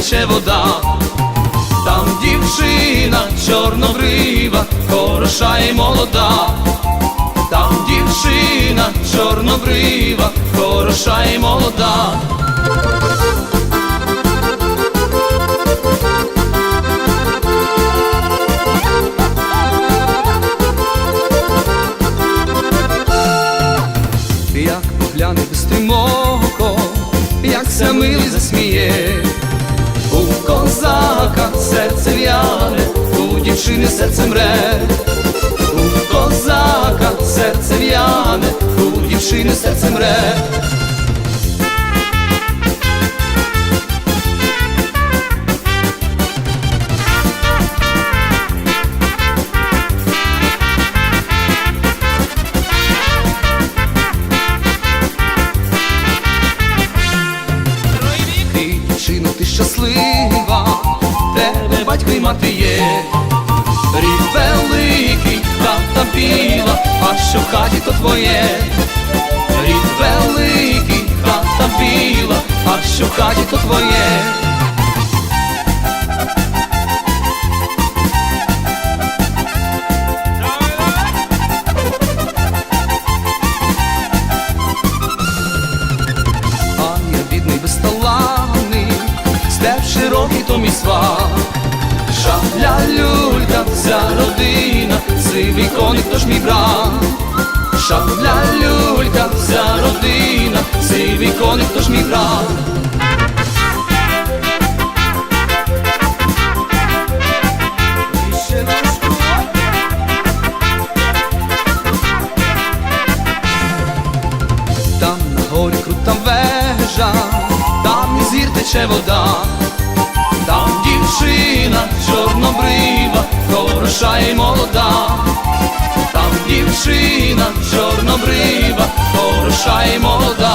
тече вода, там дівчина чорнобрива, хороша і молода, там дівчина чорнобрива, хороша і молода. Як погляне бистрімоко, як ся милий засміє, козака серце в'яне, у дівчини серце мре, у козака серце в'яне, у дівчини серце мре. Ти щаслива, тебе батько й мати є, рід великий, хата біла, а що в хаті, то твоє, рід великий, хата біла, а що в хаті, то твоє. Степ широкий то мій сват. Шабля люлька, вся родина, сивий коник, то ж мій брат. Шабля люлька, вся родина, сивий коник, то ж мій брат. Там на горі крута вежа, тече вода, там дівчина чорнобрива, хороша і молода, там дівчина чорнобрива, хороша і молода.